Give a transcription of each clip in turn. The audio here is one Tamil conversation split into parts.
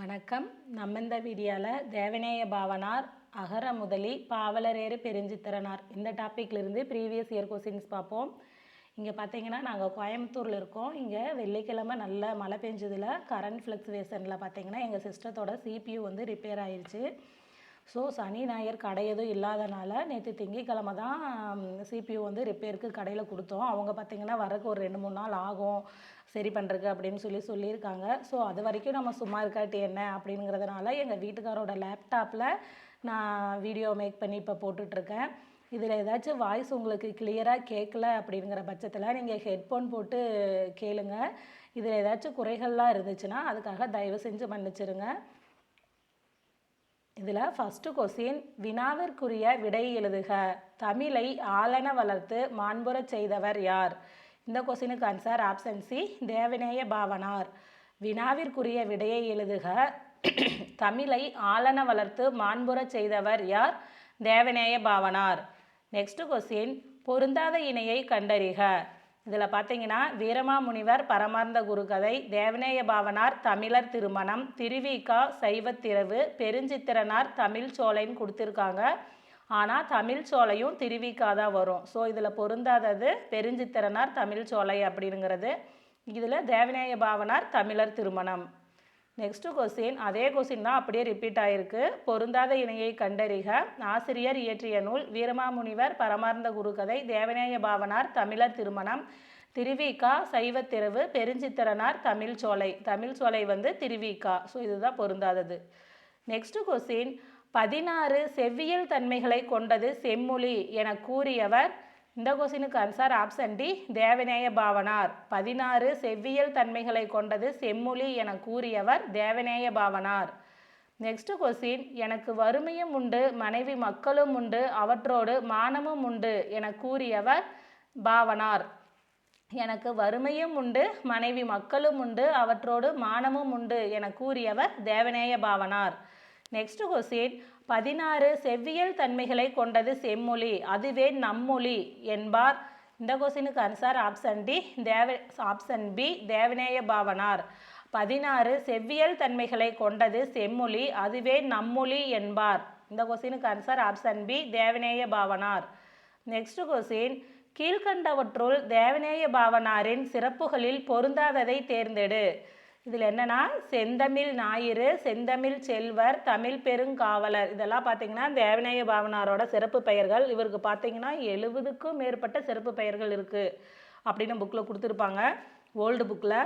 வணக்கம். நம்ம இந்த வீடியோவில் தேவநேய பாவனார் அகர முதலி பாவலரேறு பெருஞ்சித்திரனார் இந்த டாப்பிக்லேருந்து ப்ரீவியஸ் இயர் கொஸ்டின்ஸ் பார்ப்போம். இங்கே பார்த்தீங்கன்னா நாங்கள் கோயம்புத்தூரில் இருக்கோம். இங்கே வெள்ளிக்கிழமை நல்ல மழை பெஞ்சதில் கரண்ட் ஃப்ளக்சுவேஷனில் பார்த்தீங்கன்னா எங்கள் சிஸ்டத்தோட சிபியூ வந்து ரிப்பேர் ஆயிடுச்சு ஸோ சனி ஞாயிறு கடை எதுவும் இல்லாதனால நேற்று திங்கக்கிழமை தான் சிபியூ வந்து ரிப்பேருக்கு கடையில் கொடுத்தோம். அவங்க பார்த்தீங்கன்னா வரக்கு ஒரு ரெண்டு மூணு நாள் ஆகும். சரி பண்ணுறக்கு அப்படின்னு சொல்லி சொல்லியிருக்காங்க. ஸோ அது வரைக்கும் நம்ம சும்மா இருக்காட்டி என்ன அப்படிங்கிறதுனால எங்கள் வீட்டுக்காரோட லேப்டாப்பில் நான் வீடியோ மேக் பண்ணி இப்போ போட்டுட்ருக்கேன். இதில் ஏதாச்சும் வாய்ஸ் உங்களுக்கு கிளியராக கேட்கல அப்படிங்கிற பட்சத்தில் நீங்கள் ஹெட்ஃபோன் போட்டு கேளுங்க. இதில் ஏதாச்சும் குறைகள்லாம் இருந்துச்சுன்னா அதுக்காக தயவு செஞ்சு மன்னிச்சிருங்க. இதில் ஃபஸ்ட்டு கொஸ்டின் வினாவிற்குரிய விடை எழுதுக. தமிழை ஆளன வளர்த்து மாண்புறச் செய்தவர் யார்? இந்த கொஸ்டினுக்கு answer option C Devaneya Pavanar. வினாவிற்குரிய விடையை எழுதுக. தமிழை ஆளன வளர்த்து மாண்புறச் செய்தவர் யார்? தேவநேய பாவனார். நெக்ஸ்ட் கொஸ்டின் பொருந்தாத இணையை கண்டறிக. இதில் பார்த்தீங்கன்னா வீரமாமுனிவர் பரமார்ந்த குருகதை தேவநேய பாவனார் தமிழர் திருமணம் திருவிகா சைவத்திரவு பெருஞ்சித்திரனார் தமிழ் சோலைன்னு கொடுத்துருக்காங்க. ஆனால் தமிழ் சோலையும் திருவிகா தான் வரும். ஸோ இதில் பொருந்தாதது பெருஞ்சித்திரனார் தமிழ் சோலை அப்படிங்கிறது. இதில் தேவநேய பாவனார் தமிழர் திருமணம். நெக்ஸ்ட் கொஸ்டின் அதே கொஸ்டின் தான் அப்படியே ரிப்பீட் ஆயிருக்கு. பொருந்தாத இணையை கண்டறிக. ஆசிரியர் இயற்றிய நூல் வீரமாமுனிவர் பரமார்ந்த குருகதை தேவநேய பாவனார் தமிழர் திருமணம் திருவிகா சைவத்திரவு பெருஞ்சித்திரனார் தமிழ் சோலை. தமிழ் சோலை வந்து திருவிகா. ஸோ இதுதான் பொருந்தாதது. நெக்ஸ்ட் கொஸ்டின் பதினாறு செவ்வியல் தன்மைகளை கொண்டது செம்மொழி என கூறியவர் இந்த கொஸ்டினுக்கு answer option D Devaneya Pavanar. பதினாறு செவ்வியல் தன்மைகளை கொண்டது செம்மொழி என கூறியவர் தேவநேய பாவனார். நெக்ஸ்ட் கொஸ்டின் எனக்கு வறுமையும் உண்டு மனைவி மக்களும் உண்டு அவற்றோடு மானமும் உண்டு என கூறியவர் பாவனார். எனக்கு வறுமையும் உண்டு மனைவி மக்களும் உண்டு அவற்றோடு மானமும் உண்டு என கூறியவர் தேவநேய பாவனார். நெக்ஸ்ட் கொஸ்டின் பதினாறு செவ்வியல் தன்மைகளை கொண்டது செம்மொழி அதுவே நம்மொழி என்பார். இந்த கொஸ்டினுக்கு answer option D Deva option B Devaneya Pavanar. பதினாறு செவ்வியல் தன்மைகளை கொண்டது செம்மொழி அதுவே நம்மொழி என்பார். இந்த கொஸ்டினுக்கு answer option B Devaneya Pavanar. Next question கீழ்கண்டவற்றுள் தேவநேய பாவனாரின் சிறப்புகளில் பொருந்தாததை தேர்ந்தெடு. இதில் என்னென்னா செந்தமிழ் ஞாயிறு செந்தமிழ் செல்வர் தமிழ் பெருங்காவலர். இதெல்லாம் பார்த்தீங்கன்னா தேவநாய பாவனாரோட சிறப்பு பெயர்கள். இவருக்கு பார்த்தீங்கன்னா எழுபதுக்கும் மேற்பட்ட சிறப்பு பெயர்கள் இருக்குது அப்படின்னு புக்கில் கொடுத்துருப்பாங்க. ஓல்டு புக்கில்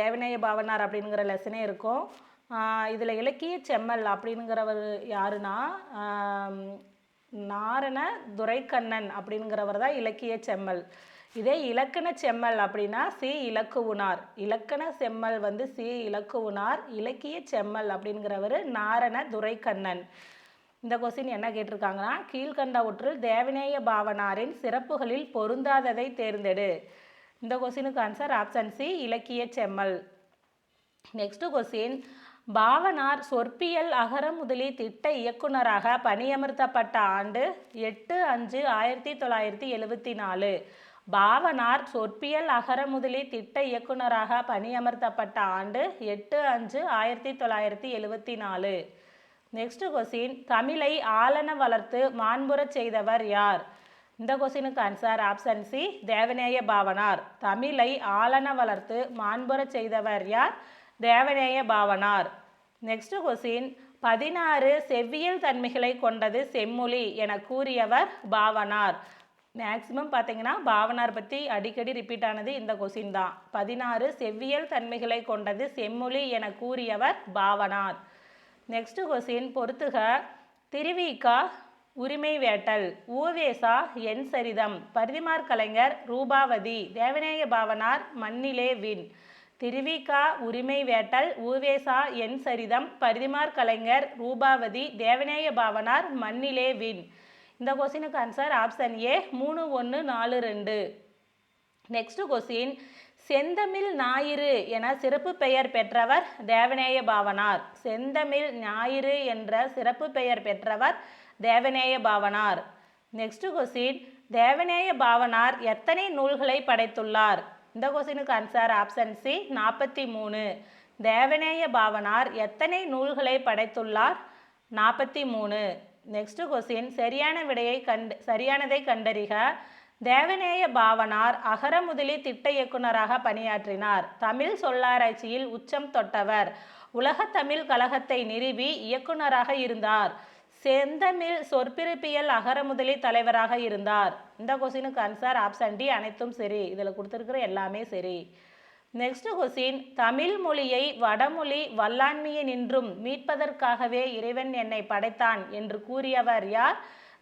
தேவநாய பாவனார் அப்படிங்கிற லெசனே இருக்கும். இதில் இலக்கிய செம்மல் அப்படிங்கிறவர் யாருன்னா நாரண துரைக்கண்ணன் அப்படிங்கிறவர் தான் இலக்கிய செம்மல். இதே இலக்கண செம்மல் அப்படின்னா சி இலக்குவுனார். இலக்கண செம்மல் வந்து சி இலக்குவுனார். இலக்கிய செம்மல் அப்படிங்கிறவர் நாரண துரைக்கண்ணன். இந்த கொஸ்டின் என்ன கேட்டிருக்காங்கன்னா கீழ்கண்டவற்றுள் தேவநேய பாவனாரின் சிறப்புகளில் பொருந்தாததை தேர்ந்தெடு. இந்த கொஸ்டினுக்கு ஆன்சர் ஆப்ஷன் சி இலக்கிய செம்மல். நெக்ஸ்ட் கொஸ்டின் பாவனார் சொற்பியல் அகர முதலி திட்ட இயக்குனராக பணியமர்த்தப்பட்ட ஆண்டு எட்டு அஞ்சு ஆயிரத்தி தொள்ளாயிரத்தி எழுபத்தி நாலு. பாவனார் சொற்பியல் அகர முதலி திட்ட இயக்குனராக பணியமர்த்தப்பட்ட ஆண்டு எட்டு அஞ்சு ஆயிரத்தி தொள்ளாயிரத்தி எழுவத்தி நாலு. நெக்ஸ்ட் கொஸ்டின் தமிழை ஆளன வளர்த்து மாண்புறச் செய்தவர் யார்? இந்த கொஸ்டினுக்கு answer option C Devaneya Pavanar. தமிழை ஆளன வளர்த்து மாண்புறச் செய்தவர் யார்? தேவநேய பாவனார். நெக்ஸ்ட் கொஸ்டின் பதினாறு செவ்வியல் தன்மைகளை கொண்டது செம்மொழி என கூறியவர் பாவனார். மேக்சிமம் பார்த்தீங்கன்னா பாவனார் பற்றி அடிக்கடி ரிப்பீட் ஆனது இந்த கொஸ்டின் தான். பதினாறு செவ்வியல் தன்மைகளை கொண்டது செம்மொழி என கூறியவர் பாவனார். நெக்ஸ்ட் கொஸ்டின் பொறுத்துக. திருவிகா உரிமை வேட்டல். ஊவேசா என் சரிதம். பரிதிமார் கலைஞர் ரூபாவதி. தேவநேய பாவனார் மண்ணிலே வின் திருவிகா உரிமை வேட்டல். ஊவேசா என் சரிதம். பரிதிமார் கலைஞர் ரூபாவதி. தேவநேய பாவனார் மண்ணிலே வின் இந்த கொஸ்டினுக்கு ஆன்சர் ஆப்ஷன் ஏ மூணு ஒன்று நாலு ரெண்டு. நெக்ஸ்ட் கொஸ்டின் செந்தமிழ் ஞாயிறு என சிறப்பு பெயர் பெற்றவர் தேவநேய பாவனார். செந்தமிழ் ஞாயிறு என்ற சிறப்பு பெயர் பெற்றவர் தேவநேய பாவனார். நெக்ஸ்ட் கொஸ்டின் தேவநேய பாவனார் எத்தனை நூல்களை படைத்துள்ளார்? இந்த கொஸ்டினுக்கு ஆன்சர் ஆப்ஷன் சி நாற்பத்தி மூணு. தேவநேய பாவனார் எத்தனை நூல்களை படைத்துள்ளார்? நாற்பத்தி மூணு. நெக்ஸ்ட் கொஸ்டின் சரியான விடையை கண்டு சரியானதை கண்டறிக. தேவநேய பாவனார் அகரமுதலி திட்ட இயக்குனராக பணியாற்றினார். தமிழ் சொல்லாராய்ச்சியில் உச்சம் தொட்டவர். உலக தமிழ் கழகத்தை நிறுவி இயக்குனராக இருந்தார். செந்தமிழ் சொற்பிறப்பியல் அகரமுதலி தலைவராக இருந்தார். இந்த கொஸ்டினுக்கு ஆன்சர் ஆப்ஷன் டி அனைத்தும் சரி. இதில் கொடுத்துருக்குற எல்லாமே சரி. நெக்ஸ்ட் கொஸ்டின் தமிழ் மொழியை வடமொழி வல்லாண்மையை நின்றும் மீட்பதற்காகவே இறைவன் என்னை படைத்தான் என்று கூறியவர் யார்?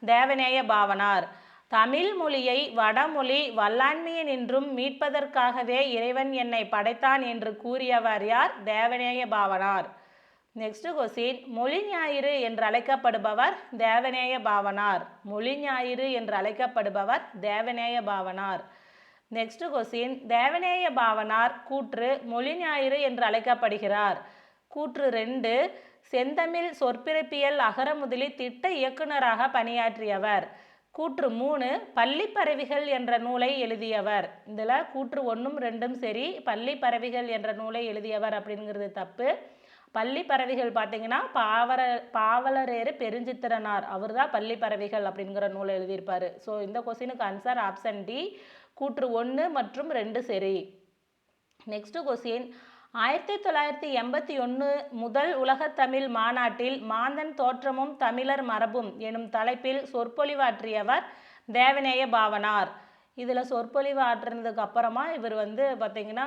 தேவநேய பாவனார். தமிழ் மொழியை வடமொழி வல்லாண்மையை நின்றும் மீட்பதற்காகவே இறைவன் என்னை படைத்தான் என்று கூறியவர் யார்? தேவநேய பாவனார். நெக்ஸ்ட் கொஸ்டின் மொழி ஞாயிறு என்று அழைக்கப்படுபவர் தேவநேய பாவனார். மொழி ஞாயிறு என்று அழைக்கப்படுபவர் தேவநேய பாவனார். நெக்ஸ்ட் கொஸ்டின் தேவநேய பாவனார் கூற்று மொழி ஞாயிறு என்று அழைக்கப்படுகிறார். கூற்று ரெண்டு. செந்தமிழ் சொற்பிறப்பியல் அகரமுதலி திட்ட இயக்குனராக பணியாற்றியவர். கூற்று மூணு. பள்ளி பறவைகள் என்ற நூலை எழுதியவர். இதில் கூற்று ஒன்றும் ரெண்டும் சரி. பள்ளி பறவைகள் என்ற நூலை எழுதியவர் அப்படிங்கிறது தப்பு. பள்ளி பறவைகள் பார்த்தீங்கன்னா பாவர பாவலரேறு பெருஞ்சித்திரனார். அவர் தான் பள்ளி பறவைகள் அப்படிங்கிற நூலை எழுதியிருப்பார். ஸோ இந்த கொஸ்டினுக்கு ஆன்சர் ஆப்ஷன் டி கூற்று ஒன்று மற்றும் ரெண்டு சரி. நெக்ஸ்ட் கொஸ்டின் ஆயிரத்தி தொள்ளாயிரத்தி எண்பத்தி ஒன்று முதல் உலகத் தமிழ் மாநாட்டில் மாந்தன் தோற்றமும் தமிழர் மரபும் எனும் தலைப்பில் சொற்பொழிவாற்றியவர் தேவநேய பாவனார். இதில் சொற்பொழிவாற்றினதுக்கு அப்புறமா இவர் வந்து பார்த்திங்கன்னா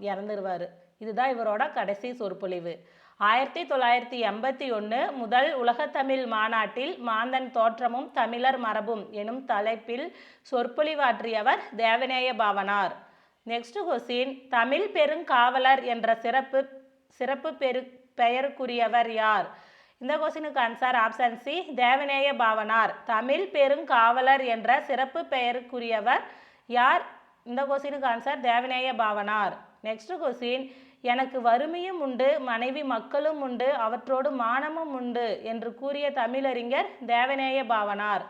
இறந்துருவார். இதுதான் இவரோட கடைசி சொற்பொழிவு. ஆயிரத்தி தொள்ளாயிரத்தி எண்பத்தி ஒன்று முதல் உலகத்தமிழ் மாநாட்டில் மாந்தன் தோற்றமும் தமிழர் மரபும் எனும் தலைப்பில் சொற்பொழிவாற்றியவர் தேவநேய பாவனார். நெக்ஸ்ட் கொஸ்டின் தமிழ் பெருங்காவலர் என்ற சிறப்பு சிறப்பு பெரு பெயருக்குரியவர் யார்? இந்த கொஸ்டினுக்கு answer option C Devaneya Pavanar. Tamil பெருங்காவலர் என்ற சிறப்பு பெயருக்குரியவர் யார்? இந்த கொஸ்டினுக்கு answer Devaneya Pavanar. Next question எனக்கு வறுமையும் உண்டு மனைவி மக்களும் உண்டு அவற்றோடு மானமும் உண்டு என்று கூறிய தமிழறிஞர் தேவநேய பாவனார்.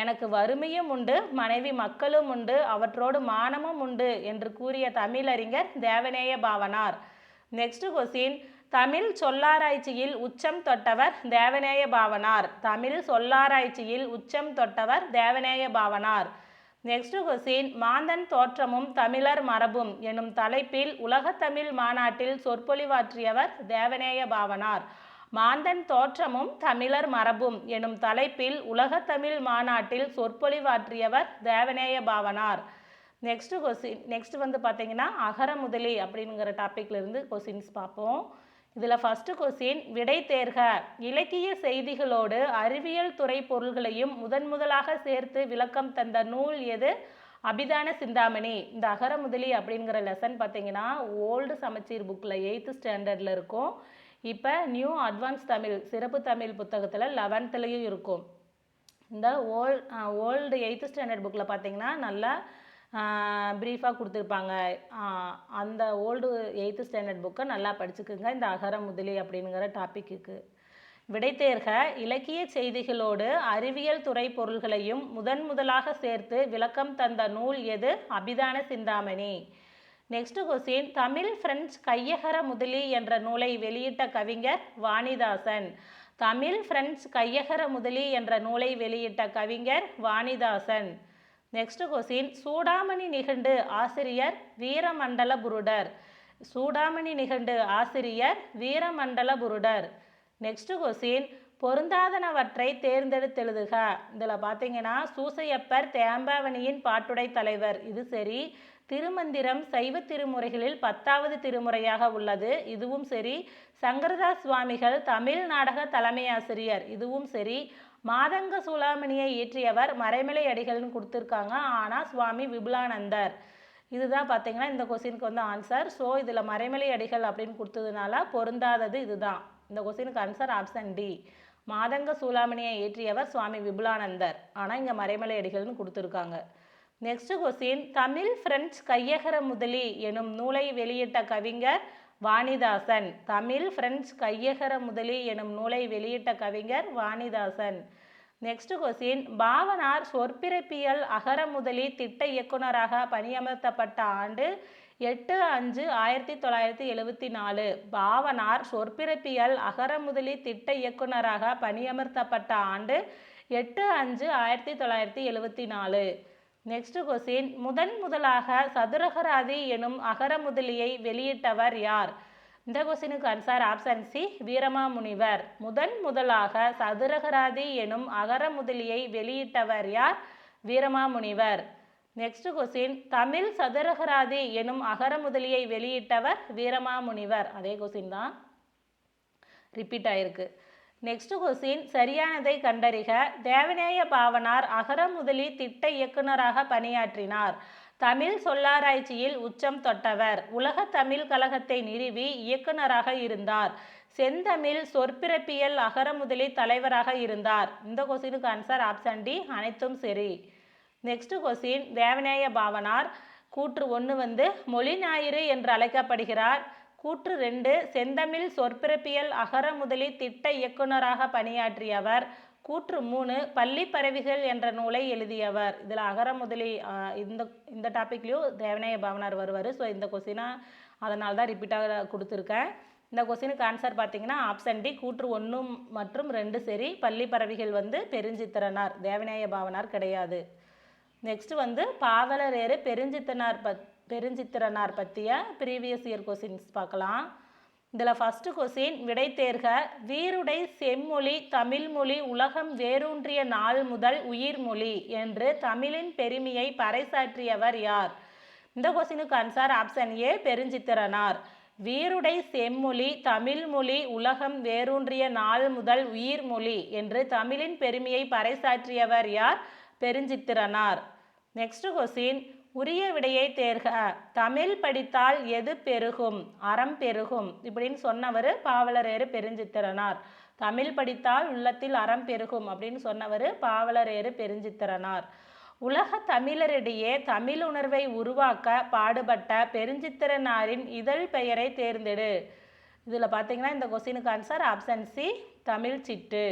எனக்கு வறுமையும் உண்டு மனைவி மக்களும் உண்டு அவற்றோடு மானமும் உண்டு என்று கூறிய தமிழறிஞர் தேவநேய பாவனார். நெக்ஸ்ட் கொஸ்டின் தமிழ் சொல்லாராய்ச்சியில் உச்சம் தொட்டவர் தேவநேய பாவனார். தமிழ் சொல்லாராய்ச்சியில் உச்சம் தொட்டவர் தேவநேய பாவனார். நெக்ஸ்ட் கொஸ்டின் மாந்தன் தோற்றமும் தமிழர் மரபும் எனும் தலைப்பில் உலகத்தமிழ் மாநாட்டில் சொற்பொழிவாற்றியவர் தேவநேய பாவனார். மாந்தன் தோற்றமும் தமிழர் மரபும் எனும் தலைப்பில் உலகத்தமிழ் மாநாட்டில் சொற்பொழிவாற்றியவர் Devaneya Pavanar. Next question next வந்து பார்த்தீங்கன்னா அகரமுதலி அப்படிங்கிற டாப்பிக்லேருந்து கொஸ்டின்ஸ் பார்ப்போம். இதில் ஃபஸ்ட்டு கொஸ்டின் விடை தேர்க. இலக்கிய செய்திகளோடு அறிவியல் துறை பொருள்களையும் முதன் முதலாக சேர்த்து விளக்கம் தந்த நூல் எது? அபிதான சிந்தாமணி. இந்த அகரமுதலி அப்படிங்கிற லெசன் பார்த்தீங்கன்னா ஓல்டு சமச்சீர் புக்கில் எயித்து ஸ்டாண்டர்டில் இருக்கும். இப்போ நியூ அட்வான்ஸ் தமிழ் சிறப்பு தமிழ் புத்தகத்தில் லெவன்த்துலேயும் இருக்கும். இந்த ஓல் ஓல்டு எயித்து ஸ்டாண்டர்ட் புக்கில் பார்த்தீங்கன்னா நல்லா ப்ரீஃபாக கொடுத்துருப்பாங்க. அந்த ஓல்டு எயித்து ஸ்டாண்டர்ட் புக்கை நல்லா படிச்சுக்குங்க. இந்த அகர முதலி அப்படிங்கிற டாப்பிக்கு விடைத்தேர்க இலக்கிய செய்திகளோடு அறிவியல் துறை பொருள்களையும் முதன் முதலாக சேர்த்து விளக்கம் தந்த நூல் எது? Abhidhana Chintamani. Next question Tamil French கையகர முதலி என்ற நூலை வெளியிட்ட கவிஞர் வாணிதாசன். தமிழ் பிரெஞ்சு கையகர முதலி என்ற நூலை வெளியிட்ட கவிஞர் வாணிதாசன். நெக்ஸ்ட் கொஸ்டின் சூடாமணி நிகண்டு ஆசிரியர் வீரமண்டல புருடர். சூடாமணி நிகண்டு ஆசிரியர் வீரமண்டல புருடர். நெக்ஸ்ட் கொஸ்டின் பொருந்தாதனவற்றை தேர்ந்தெடுத்தெழுதுக இதில் பார்த்தீங்கன்னா சூசையப்பர் தேம்பாவணியின் பாட்டுடை தலைவர். இது சரி. திருமந்திரம் சைவ திருமுறைகளில் பத்தாவது திருமுறையாக உள்ளது. இதுவும் சரி. சங்கரதாஸ் சுவாமிகள் தமிழ் நாடக தலைமை ஆசிரியர். இதுவும் சரி. மாதங்க சூளாமணியை இயற்றியவர் மறைமலை அடிகள்னு கொடுத்துருக்காங்க. ஆனால் சுவாமி விபுலானந்தர். இதுதான் பார்த்தீங்கன்னா இந்த கொஸ்டினுக்கு வந்து ஆன்சர் ஸோ இதில் மறைமலை அடிகள் அப்படின்னு கொடுத்ததுனால பொருந்தாதது இதுதான். இந்த கொஸ்டினுக்கு ஆன்சர் ஆப்ஷன் டி மாதங்க சூளாமணியை இயற்றியவர் சுவாமி விபுலானந்தர். ஆனால் இங்கே மறைமலை அடிகள்னு கொடுத்துருக்காங்க. நெக்ஸ்ட் கொஸ்டின் தமிழ் பிரெஞ்சு கையகர முதலி எனும் நூலை வெளியிட்ட கவிஞர் வாணிதாசன். தமிழ் பிரெஞ்சு கையகர முதலி எனும் நூலை வெளியிட்ட கவிஞர் வாணிதாசன். நெக்ஸ்ட் கொஸ்டின் பாவனார் சொற்பிறப்பியல் அகர முதலி திட்ட இயக்குனராக பணியமர்த்தப்பட்ட ஆண்டு எட்டு அஞ்சு ஆயிரத்தி தொள்ளாயிரத்தி எழுவத்தி நாலு. பாவனார் சொற்பிறப்பியல் அகரமுதலி திட்ட இயக்குனராக பணியமர்த்தப்பட்ட ஆண்டு எட்டு அஞ்சு ஆயிரத்தி தொள்ளாயிரத்தி எழுவத்தி நாலு. நெக்ஸ்ட் கொஸ்டின் முதன் முதலாக சதுரகராதி எனும் அகர முதலியை வெளியிட்டவர் யார்? இந்த கொஸ்டினுக்கு ஆன்சர் ஆப்ஷன் சி வீரமாமுனிவர். முதன் முதலாக சதுரகராதி எனும் அகர முதலியை வெளியிட்டவர் யார்? வீரமாமுனிவர். நெக்ஸ்ட் கொஸ்டின் தமிழ் சதுரகராதி எனும் அகர முதலியை வெளியிட்டவர் வீரமாமுனிவர். அதே கொஸ்டின் தான். ரிப்பீட் ஆயிருக்கு. நெக்ஸ்ட் கொஸ்டின் சரியானதை கண்டறிக. தேவநேய பாவனார் அகரமுதலி திட்ட இயக்குனராக பணியாற்றினார். தமிழ் சொல்லாராய்ச்சியில் உச்சம் தொட்டவர். உலக தமிழ் கழகத்தை நிறுவி இயக்குனராக இருந்தார். செந்தமிழ் சொற்பிறப்பியல் அகரமுதலி தலைவராக இருந்தார். இந்த கொஸ்டினுக்கு ஆன்சர் ஆப்ஷன் டி அனைத்தும் சரி. நெக்ஸ்ட் கொஸ்டின் தேவநேய பாவனார் கூற்று ஒன்று வந்து மொழி ஞாயிறு என்று அழைக்கப்படுகிறார். கூற்று ரெண்டு செந்தமிழ் சொற்பிறப்பியல் அகர முதலி திட்ட இயக்குனராக பணியாற்றியவர். கூற்று மூணு பள்ளி பறவைகள் என்ற நூலை எழுதியவர். இதில் அகர முதலி இந்த இந்த டாப்பிக்லேயும் தேவநாய பாவனார் வருவார். ஸோ இந்த கொஸ்டினாக அதனால தான் ரிப்பீட்டாக கொடுத்துருக்கேன். இந்த கொஸ்டினுக்கு ஆன்சர் பார்த்தீங்கன்னா ஆப்ஷன் டி கூற்று ஒன்று மற்றும் ரெண்டு சரி. பள்ளி பறவைகள் வந்து பெருஞ்சித்திரனார். தேவநாய பாவனார் கிடையாது. நெக்ஸ்ட் வந்து பாவலரேறு பெருஞ்சித்தனார் பத் பெருஞ்சித்திரனார் பற்றிய ப்ரீவியஸ் இயர் கொஸ்டின்ஸ் பார்க்கலாம். இதில் ஃபஸ்ட்டு கொஸ்டின் விடை தேர்க வீருடை செம்மொழி தமிழ்மொழி உலகம் வேரூன்றிய நாள் முதல் உயிர்மொழி என்று தமிழின் பெருமையை பறைசாற்றியவர் யார்? இந்த கொஸ்டினுக்கு ஆன்சர் ஆப்ஷன் ஏ பெருஞ்சித்திரனார் வீருடை செம்மொழி தமிழ்மொழி உலகம் வேரூன்றிய நாள் முதல் உயிர்மொழி என்று தமிழின் பெருமையை பறைசாற்றியவர் யார்? பெருஞ்சித்திரனார் நெக்ஸ்ட் கொஸ்டின் உரிய விடையை தேர்க. தமிழ் படித்தால் எது பெருகும்? அறம் பெருகும். இப்படின்னு சொன்னவர் பாவலரேறு பெருஞ்சித்திரனார். தமிழ் படித்தால் உள்ளத்தில் அறம் பெருகும் அப்படின்னு சொன்னவர் பாவலரேறு பெருஞ்சித்திரனார். உலக தமிழரிடையே தமிழ் உணர்வை உருவாக்க பாடுபட்ட பெருஞ்சித்திரனாரின் இதழ் பெயரை தேர்ந்தெடு. இதில் பார்த்தீங்கன்னா இந்த கொஸ்டினுக்கு answer option C Tamil Chittu.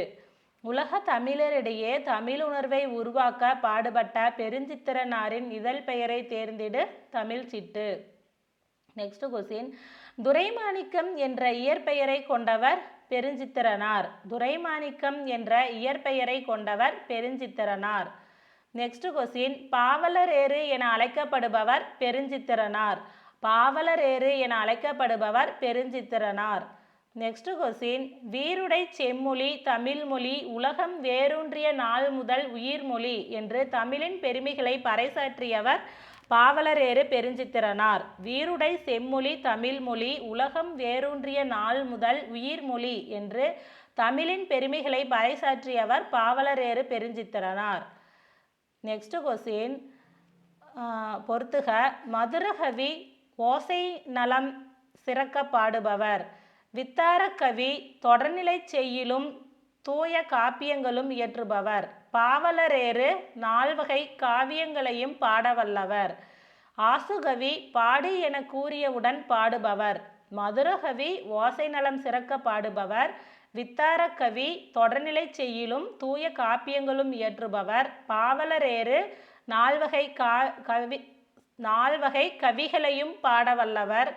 உலக தமிழரிடையே தமிழ் உணர்வை உருவாக்க பாடுபட்ட பெருஞ்சித்திரனாரின் இதழ் பெயரை தேர்ந்திடு தமிழ் சிட்டு. நெக்ஸ்ட் கொஸ்டின் துரைமாணிக்கம் என்ற இயற்பெயரை கொண்டவர் பெருஞ்சித்திரனார். துரைமாணிக்கம் என்ற இயற்பெயரை கொண்டவர் பெருஞ்சித்திரனார். நெக்ஸ்ட் கொஸ்டின் பாவலரேறு என அழைக்கப்படுபவர் பெருஞ்சித்திரனார். பாவலரேறு என அழைக்கப்படுபவர் பெருஞ்சித்திரனார். நெக்ஸ்ட் கொஸ்டின் வீருடை செம்மொழி தமிழ்மொழி உலகம் வேரூன்றிய நாள் முதல் உயிர்மொழி என்று தமிழின் பெருமைகளை பறைசாற்றியவர் பாவலரேறு பெருஞ்சித்திரனார். வீருடை செம்மொழி தமிழ்மொழி உலகம் வேரூன்றிய நாள் முதல் உயிர்மொழி என்று தமிழின் பெருமைகளை பறைசாற்றியவர் பாவலரேறு பெருஞ்சித்திரனார். நெக்ஸ்ட் கொஸ்டின் பொறுத்துக. மதுரகவி ஓசை நலம் சிறக்க பாடுபவர். வித்தாரக்கவி தொடர்நிலை செய்யிலும் தூய காப்பியங்களும் இயற்றுபவர். பாவலரேறு நால்வகை காவியங்களையும் பாடவல்லவர். ஆசுகவி பாடு என கூறியவுடன் பாடுபவர். மதுரகவி ஓசை நலம் சிறக்க பாடுபவர். வித்தாரக்கவி தொடர்நிலை செய்யிலும் தூய காப்பியங்களும் இயற்றுபவர். பாவலரேறு நால்வகை கா கவி நால்வகை கவிகளையும் பாடவல்லவர்.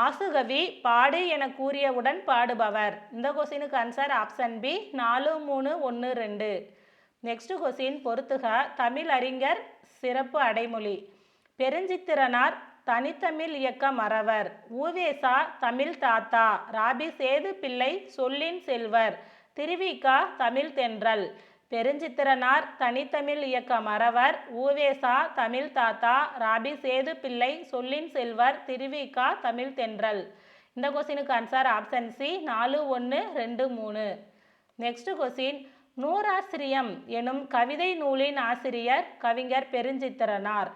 ஆசுகவி பாடு என கூறியவுடன் பாடுபவர். இந்த கொஸ்டினுக்கு ஆன்சர் ஆப்ஷன் பி நாலு மூணு ஒன்று ரெண்டு. நெக்ஸ்ட் கொஸ்டின் பொறுத்துக. தமிழ் அறிஞர் சிறப்பு அடைமொழி. பெருஞ்சித்திரனார் தனித்தமிழ் இயக்க மறவர் ஊவேசா தமிழ் தாத்தா. ராபி சேது பிள்ளை சொல்லின் செல்வர். திருவிகா தமிழ் தென்றல். பெருஞ்சித்திரனார் தனித்தமிழ் இயக்க மறவர் ஊவேசா தமிழ் தாத்தா ராபி சேது பிள்ளை சொல்லின் செல்வர் திருவிகா தமிழ் தென்றல். இந்த கொஸ்டினுக்கு ஆன்சர் ஆப்ஷன் சி நாலு ஒன்று ரெண்டு மூணு. நெக்ஸ்ட் கொஸ்டின் நூறாசிரியம் எனும் கவிதை நூலின் ஆசிரியர் கவிஞர் பெருஞ்சித்திரனார்.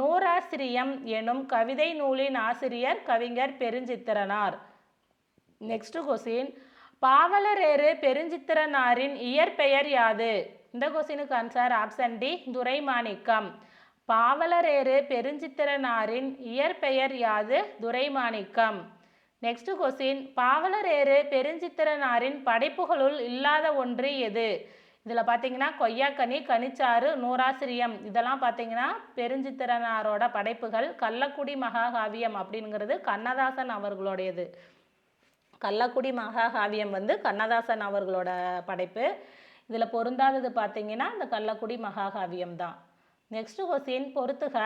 நூறாசிரியம் எனும் கவிதை நூலின் ஆசிரியர் கவிஞர் பெருஞ்சித்திரனார். நெக்ஸ்ட் கொஸ்டின் பாவலரேறு பெருஞ்சித்திரனாரின் இயற்பெயர் யாது? இந்த கொஸ்டினுக்கு answer option D Duraimanickam. Pavalareru பெருஞ்சித்திரனாரின் இயற்பெயர் யாது? துரைமாணிக்கம். நெக்ஸ்ட் கொஸ்டின் பாவலரேறு பெருஞ்சித்திரனாரின் படைப்புகளுள் இல்லாத ஒன்று எது? இதில் பார்த்தீங்கன்னா கொய்யாக்கனி கனிச்சாறு நூறாசிரியம். இதெல்லாம் பார்த்தீங்கன்னா பெருஞ்சித்திரனாரோட படைப்புகள் கள்ளக்குடி மகாகாவியம் அப்படிங்கிறது கண்ணதாசன் அவர்களுடையது. கள்ளக்குடி மகாகாவியம் வந்து கண்ணதாசன் அவர்களோட படைப்பு. இதில் பொருந்தாதது பார்த்தீங்கன்னா இந்த கள்ளக்குடி மகாகாவியம் தான். நெக்ஸ்ட் கொஸ்டின் பொறுத்துக.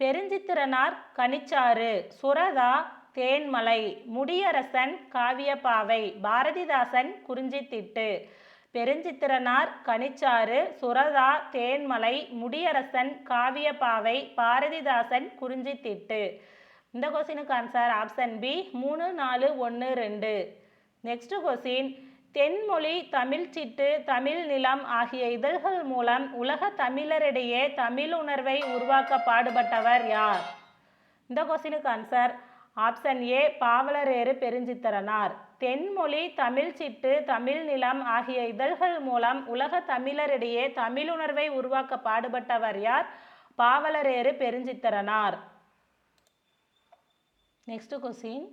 பெருஞ்சித்திரனார் கனிச்சாறு சுரதா தேன்மலை முடியரசன் காவியப்பாவை பாரதிதாசன் குறிஞ்சித்திட்டு. பெருஞ்சித்திரனார் கனிச்சாறு சுரதா தேன்மலை முடியரசன் காவியப்பாவை பாரதிதாசன் குறிஞ்சித்திட்டு. இந்த கொஸ்டினுக்கு ஆன்சர் ஆப்ஷன் பி மூணு நாலு ஒன்று ரெண்டு. நெக்ஸ்ட் கொஸ்டின் தென்மொழி தமிழ் சிட்டு தமிழ் நிலம் ஆகிய இதழ்கள் மூலம் உலக தமிழரிடையே தமிழ் உணர்வை உருவாக்க பாடுபட்டவர் யார்? இந்த கொஸ்டினுக்கு answer option A Pavalareru Perunchithiranar. Thenmozhi Tamil Chittu Tamil Nilam ஆகிய இதழ்கள் மூலம் உலக தமிழரிடையே தமிழ் உணர்வை உருவாக்க பாடுபட்டவர் யார்? பாவலரேறு பெருஞ்சித்திரனார். நெக்ஸ்ட் கொஸ்டின்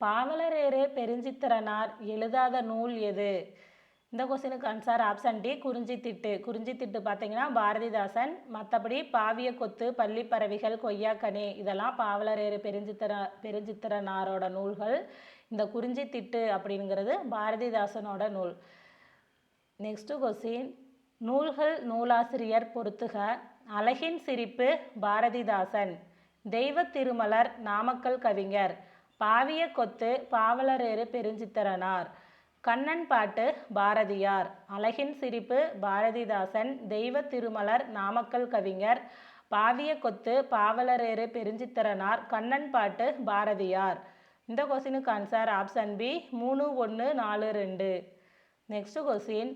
பாவலரேறு பெருஞ்சித்திரனார் எழுதாத நூல் எது? இந்த கொஸ்டினுக்கு answer option D Kurinjithittu. Kurinjithittu பார்த்தீங்கன்னா பாரதிதாசன் மற்றபடி பாவிய கொத்து பள்ளிப்பறவைகள் கொய்யாக்கனி இதெல்லாம் பாவலரேறு பெருஞ்சித்திர பெருஞ்சித்திரனாரோட நூல்கள். இந்த குறிஞ்சித்திட்டு அப்படிங்கிறது பாரதிதாசனோட நூல். நெக்ஸ்ட்டு கொஸ்டின் நூல்கள் நூலாசிரியர் பொறுத்துக அழகின் சிரிப்பு பாரதிதாசன். தெய்வ திருமலர் நாமக்கல் கவிஞர் பாவிய கொத்து பாவலரேறு பெருஞ்சித்திரனார். கண்ணன் பாட்டு பாரதியார். அழகின் சிரிப்பு பாரதிதாசன். தெய்வ திருமலர் நாமக்கல் கவிஞர் பாவிய கொத்து பாவலரேறு பெருஞ்சித்திரனார். கண்ணன் பாட்டு பாரதியார். இந்த கொஸ்டினுக்கு ஆன்சர் ஆப்ஷன் பி மூணு ஒன்று நாலு ரெண்டு. நெக்ஸ்ட் கொஸ்டின்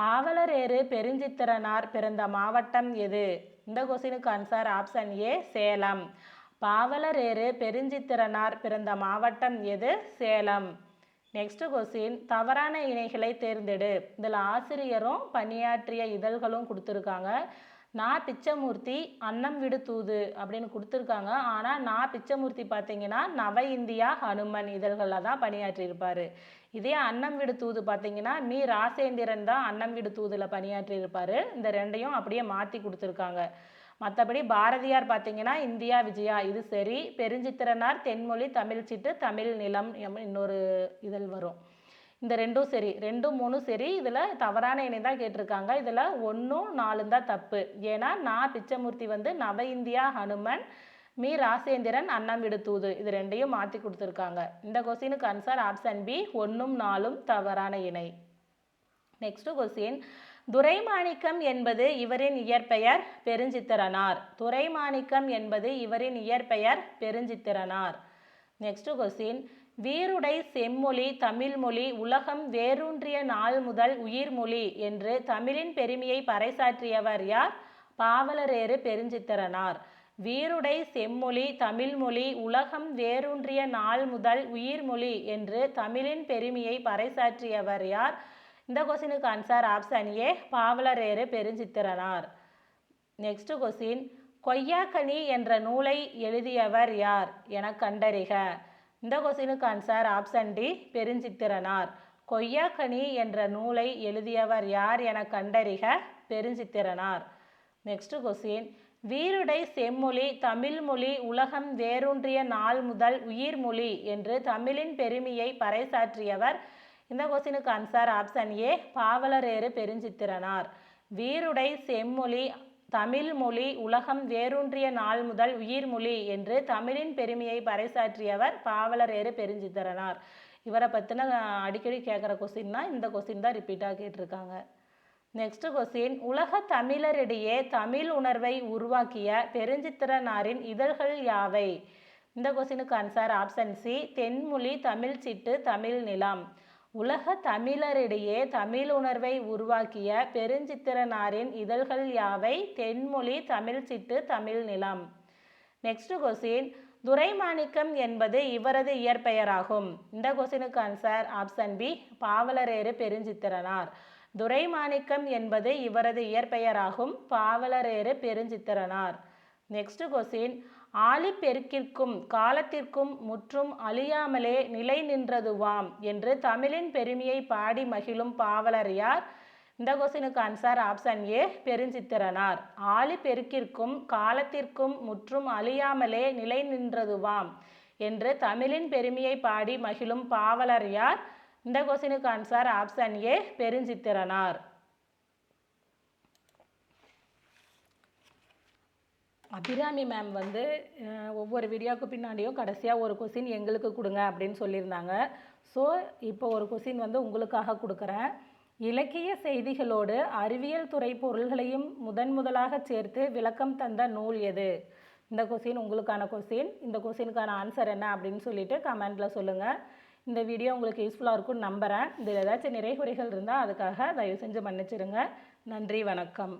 பாவலரேறு பெருஞ்சித்திரனார் பிறந்த மாவட்டம் எது? இந்த கொஸ்டினுக்கு answer option A Salem. Pavalareru Perunchithiranar பிறந்த மாவட்டம் எது? சேலம். நெக்ஸ்ட் கொஸ்டின் தவறான இணைகளை தேர்ந்தெடு. இதில் ஆசிரியரும் பணியாற்றிய இதழ்களும் கொடுத்துருக்காங்க. நான் பிச்சமூர்த்தி அன்னம் விடு தூது அப்படின்னு கொடுத்துருக்காங்க. ஆனால் நான் பிச்சமூர்த்தி பார்த்தீங்கன்னா நவ இந்தியா ஹனுமன் இதழ்களில் தான் பணியாற்றியிருப்பார். இதே அன்னம் வீடு தூது பார்த்தீங்கன்னா மீ ராசேந்திரன் தான் அன்னம் வீடு தூதில் பணியாற்றியிருப்பார். இந்த ரெண்டையும் அப்படியே மாற்றி கொடுத்துருக்காங்க. மற்றபடி பாரதியார் பார்த்தீங்கன்னா இந்தியா விஜயா இது சரி. பெருஞ்சித்திரனார் தென்மொழி தமிழ் சீட்டு தமிழ் நிலம் இன்னொரு இதழ் வரும். இந்த ரெண்டும் சரி. ரெண்டும் மூணும் சரி. இதில் தவறான இணை தான் கேட்டிருக்காங்க. இதில் ஒன்றும் நாலும் தான் தப்பு. ஏன்னா நான் பிச்சமூர்த்தி வந்து நவ இந்தியா ஹனுமன் மீ ராசேந்திரன் அன்னம் விடுத்தூது. தூது இது ரெண்டையும் மாற்றி கொடுத்துருக்காங்க. இந்த கொஸ்டினுக்கு ஆன்சர் ஆப்ஷன் பி ஒன்றும் நாலும் தவறான இணை. நெக்ஸ்ட் கொஸ்டின் துரைமாணிக்கம் என்பது இவரின் இயற்பெயர் பெருஞ்சித்திரனார். துரைமாணிக்கம் என்பது இவரின் இயற்பெயர் பெருஞ்சித்திரனார். நெக்ஸ்ட் கொஸ்டின் வீருடை செம்மொழி தமிழ்மொழி உலகம் வேரூன்றிய நாள் முதல் உயிர்மொழி என்று தமிழின் பெருமையை பறைசாற்றியவர் யார்? பாவலரேறு பெருஞ்சித்திரனார். வீருடை செம்மொழி தமிழ்மொழி உலகம் வேரூன்றிய நாள் முதல் உயிர்மொழி என்று தமிழின் பெருமையை பறைசாற்றியவர் யார்? இந்த கொஸ்டினுக்கு answer option A Pavalareru Perunchithiranar. Next question Koyyakkani என்ற நூலை எழுதியவர் யார் என கண்டறிக. இந்த கொஸ்டினுக்கு answer option D Perunchithiranar. Koyyakkani என்ற நூலை எழுதியவர் யார் என கண்டறிக பெருஞ்சித்திரனார். நெக்ஸ்ட் கொஸ்டின் வீருடை செம்மொழி தமிழ்மொழி உலகம் வேரூன்றிய நாள் முதல் உயிர்மொழி என்று தமிழின் பெருமையை பறைசாற்றியவர் இந்த கொஸ்டினுக்கு answer option A Pavalareru Perunchithiranar. வீருடை செம்மொழி தமிழ்மொழி உலகம் வேரூன்றிய நாள் முதல் உயிர்மொழி என்று தமிழின் பெருமையை பறைசாற்றியவர் பாவலரேறு பெருஞ்சித்திரனார். இவரை பற்றின அடிக்கடி கேட்குற கொஸ்டின்னா இந்த கொஸ்டின் தான் ரிப்பீட்டாக கேட்டிருக்காங்க. நெக்ஸ்ட் கொஸ்டின் உலக தமிழரிடையே தமிழ் உணர்வை உருவாக்கிய பெருஞ்சித்திரனாரின் இதழ்கள் யாவை? இந்த கொஸ்டினுக்கு answer option C Thenmozhi Tamil Chittu Tamil Nilam. உலக தமிழரிடையே தமிழ் உணர்வை உருவாக்கிய பெருஞ்சித்திரனாரின் இதழ்கள் யாவை? தென்மொழி தமிழ் சிட்டு தமிழ் நிலம். நெக்ஸ்ட் கொஸ்டின் துரைமாணிக்கம் என்பது இவரது இயற்பெயராகும். இந்த கொஸ்டினுக்கு answer option B Pavalareru Perunchithiranar. Duraimanickam என்பது இவரது இயற்பெயராகும். பாவலரேறு பெருஞ்சித்திரனார். நெக்ஸ்ட் கொஸ்டின் ஆழிப்பெருக்கிற்கும் காலத்திற்கும் முற்றும் அழியாமலே நிலை நின்றதுவாம் என்று தமிழின் பெருமையை பாடி மகிழும் பாவலர் யார் இந்த கொஸ்டினுக்கு ஆன்சர் ஆப்ஷன் ஏ பெருஞ்சித்திரனார். ஆழிப்பெருக்கிற்கும் காலத்திற்கும் முற்றும் அழியாமலே நிலை நின்றதுவாம் என்று தமிழின் பெருமையை பாடி மகிழும் பாவலர் யார் இந்த கொஸ்டினுக்கு answer option A Perunchithiranar. Abirami ma'am வந்து ஒவ்வொரு வீடியோவுக்கு பின்னாடியும் கடைசியாக ஒரு கொஸ்டின் எங்களுக்கு கொடுங்க அப்படின்னு சொல்லியிருந்தாங்க. ஸோ இப்போ ஒரு கொஸ்டின் வந்து உங்களுக்காக கொடுக்குறேன். இலக்கிய செய்திகளோடு அறிவியல் துறை பொருள்களையும் முதன் முதலாக சேர்த்து விளக்கம் தந்த நூல் எது? இந்த கொஸ்டின் உங்களுக்கான கொஸ்டின் இந்த கொஸ்டினுக்கான ஆன்சர் என்ன அப்படின்னு சொல்லிட்டு கமெண்ட்டில் சொல்லுங்கள் இந்த வீடியோ உங்களுக்கு யூஸ்ஃபுல்லாக இருக்கும்னு நம்புகிறேன் இதில் ஏதாச்சும் நிறைகுறைகள் இருந்தால் அதுக்காக தயவு செஞ்சு மன்னிச்சிடுங்க நன்றி வணக்கம்.